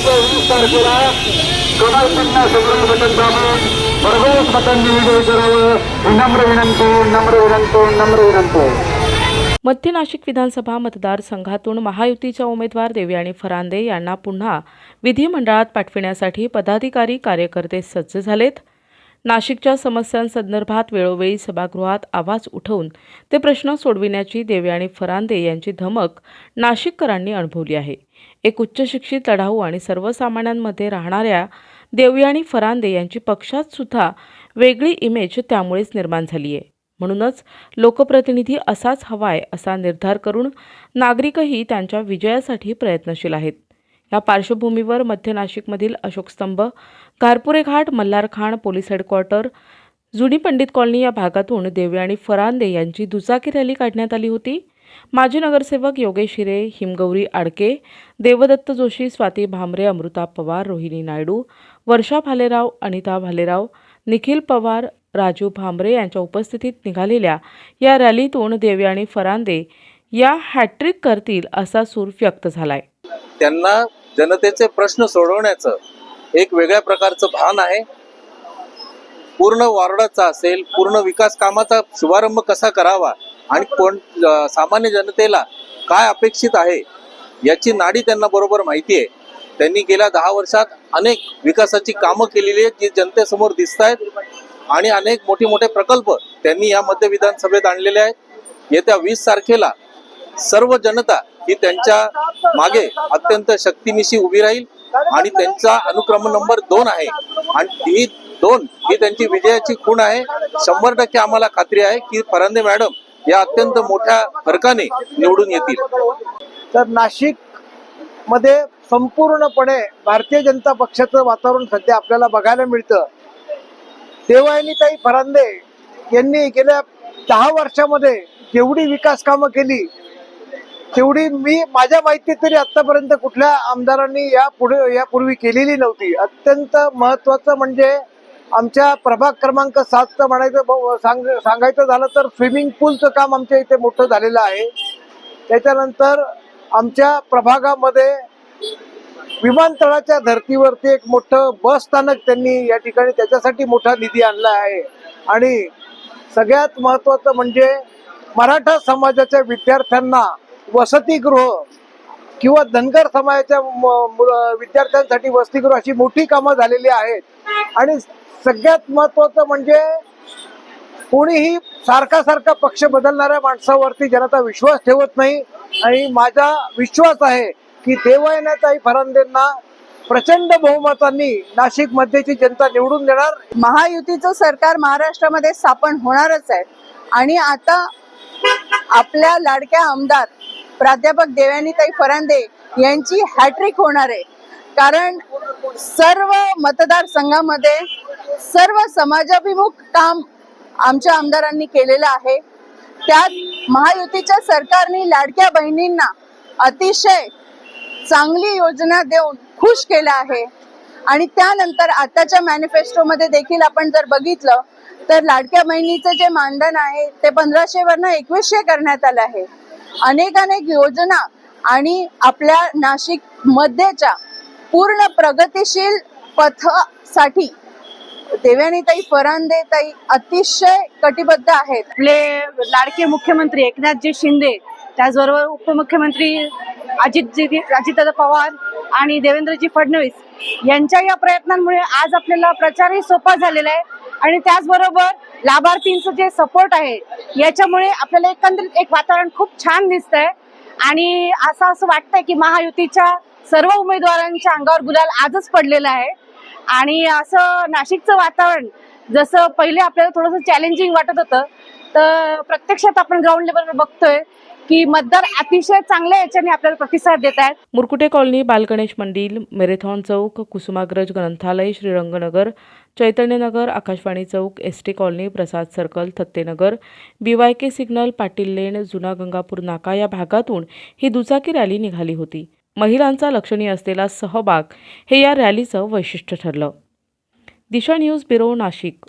येत्या वीस तारखेला कमल चिन्ह सगळं बटन दाबून भरघोस मतांनी विजय करावं. विनम्र नम्र विनंती नम्र विनंती नम्र विनंती. मध्य नाशिक विधानसभा मतदारसंघातून महायुतीच्या उमेदवार देवयाणी फरांदे यांना पुन्हा विधिमंडळात पाठविण्यासाठी पदाधिकारी कार्यकर्ते सज्ज झालेत. नाशिकच्या समस्यांसंदर्भात वेळोवेळी सभागृहात आवाज उठवून ते प्रश्न सोडविण्याची देवयानी फरांदे यांची धमक नाशिककरांनी अनुभवली आहे. एक उच्चशिक्षित लढाऊ आणि सर्वसामान्यांमध्ये राहणाऱ्या देवयानी फरांदे यांची पक्षात सुद्धा वेगळी इमेज त्यामुळेच निर्माण झाली आहे. म्हणूनच लोकप्रतिनिधी असाच हवाय असा निर्धार करून नागरिकही त्यांच्या विजयासाठी प्रयत्नशील आहेत. या पार्श्वभूमीवर मध्य नाशिकमधील अशोकस्तंभ कारपुरे घाट मल्हारखाण पोलीस हेडक्वार्टर जुनी पंडित कॉलनी या भागातून देवयानी फरांदे यांची दुचाकी रॅली काढण्यात आली होती. माजी नगरसेवक योगेश हिरे हिमगौरी आडके देवदत्त जोशी स्वाती भामरे अमृता पवार रोहिणी नायडू वर्षा भालेराव अनिता भालेराव निखिल पवार राजू भांबरे यांच्या उपस्थितीत निघालेल्या या रॅलीतून देवयानी फरांदे या हॅट्रिक करतील असा सूर व्यक्त झालाय. त्यांना जनतेचे प्रश्न सोडवण्याचं एक वेगळ्या प्रकारचं भान आहे. पूर्ण वॉर्डाचा असेल पूर्ण विकास कामाचा शुभारंभ कसा करावा आणि कोण सामान्य जनतेला काय अपेक्षित आहे याची नाडी त्यांना बरोबर माहिती आहे. त्यांनी गेल्या दहा वर्षात अनेक विकासाची कामं केलेली आहेत जी जनतेसमोर दिसत आहेत आणि अनेक मोठे मोठे प्रकल्प त्यांनी या मध्य विधानसभेत आणलेले आहेत. येत्या वीस तारखेला सर्व जनता ही त्यांच्या मागे अत्यंत शक्तीनिशी उभी राहील आणि त्यांचा अनुक्रम नंबर दोन आहे. आणि ही दोन ही त्यांची विजयाची खूण आहे. शंभर टक्के आम्हाला खात्री आहे की फरांदे मॅडम या अत्यंत मोठ्या फरकाने निवडून येतील. तर नाशिकमध्ये संपूर्णपणे भारतीय जनता पक्षाचं वातावरण सध्या आपल्याला बघायला मिळतं. देवायनीताई फरांदे यांनी गेल्या दहा वर्षामध्ये जेवढी विकास कामं केली तेवढी मी माझ्या माहितीत तरी आतापर्यंत कुठल्या आमदारांनी या पुढे यापूर्वी केलेली नव्हती. अत्यंत महत्वाचं म्हणजे आमच्या प्रभाग क्रमांक सातचं म्हणायचं ब- सांग सांगायचं झालं तर स्विमिंग पूलचं काम आमच्या इथे मोठं झालेलं आहे. त्याच्यानंतर आमच्या प्रभागामध्ये विमानतळाच्या धर्तीवरती एक मोठं बस स्थानक त्यांनी या ठिकाणी त्याच्यासाठी मोठा निधी आणला आहे. आणि सगळ्यात महत्वाचं म्हणजे मराठा समाजाच्या विद्यार्थ्यांना वसतिगृह किंवा धनगर समाजाच्या म- विद्यार्थ्यांसाठी वसतिगृह अशी मोठी कामं झालेली आहेत. आणि सगळ्यात महत्वाचं म्हणजे कोणीही सारखा सारखा पक्ष बदलणाऱ्या माणसावरती जनता विश्वास ठेवत नाही. आणि माझा विश्वास आहे की देवयानाताई फरांदेंना प्रचंड बहुमतांनी नाशिक मध्येची जनता निवडून देणार. महायुतीचं सरकार महाराष्ट्रामध्ये स्थापन होणारच आहे. आणि आता आपल्या लाडक्या आमदार प्राध्यापक देवयानीताई फरांदे यांची हॅट्रिक होणार आहे. कारण सर्व मतदारसंघामध्ये सर्व समाजाभिमुख काम आमच्या आमदारांनी केलेलं आहे. त्यात महायुतीच्या सरकारने लाडक्या बहिणींना अतिशय चांगली योजना देऊन खुश केलं आहे. आणि त्यानंतर आताच्या मॅनिफेस्टोमध्ये देखील आपण जर बघितलं तर लाडक्या बहिणीचं जे मानधन आहे ते पंधराशे वरनं एकवीसशे करण्यात आलं आहे. अनेक अनेक योजना आणि आपल्या नाशिक मध्येच्या पूर्ण प्रगतिशील पथासाठी देव्यानीताई फरांदेताई अतिशय कटिबद्ध आहेत. आपले लाडके मुख्यमंत्री एकनाथजी शिंदे त्याचबरोबर उपमुख्यमंत्री अजितजी अजितदादा पवार आणि देवेंद्रजी फडणवीस यांच्या या प्रयत्नांमुळे आज आपल्याला प्रचारही सोपा झालेला आहे. आणि त्याचबरोबर लाभार्थींचं जे सपोर्ट आहे याच्यामुळे आपल्याला एकंदरीत एक वातावरण खूप छान दिसतंय. आणि असं असं वाटतंय की महायुतीच्या सर्व उमेदवारांच्या अंगावर गुलाल आजच पडलेला आहे. आणि असं नाशिकचं वातावरण जसं पहिले आपल्याला थोडंसं चॅलेंजिंग वाटत होतं तर प्रत्यक्षात आपण ग्राउंड लेवलवर बघतोय. की मतदार अतिशय चांगल्या याच्याने आपल्याला प्रतिसाद देत आहेत. मुरकुटे कॉलनी बालगणेश मंदिर मेरेथॉन चौक कुसुमाग्रज ग्रंथालय श्रीरंगनगर चैतन्यनगर आकाशवाणी चौक S T colony Prasad circle Thattenagar B Y K signal Patil lane जुना गंगापूर नाका या भागातून ही दुचाकी रॅली निघाली होती. महिलांचा लक्षणीय असलेला सहभाग हे या रॅलीचं वैशिष्ट्य ठरलं. Disha news bureau Nashik.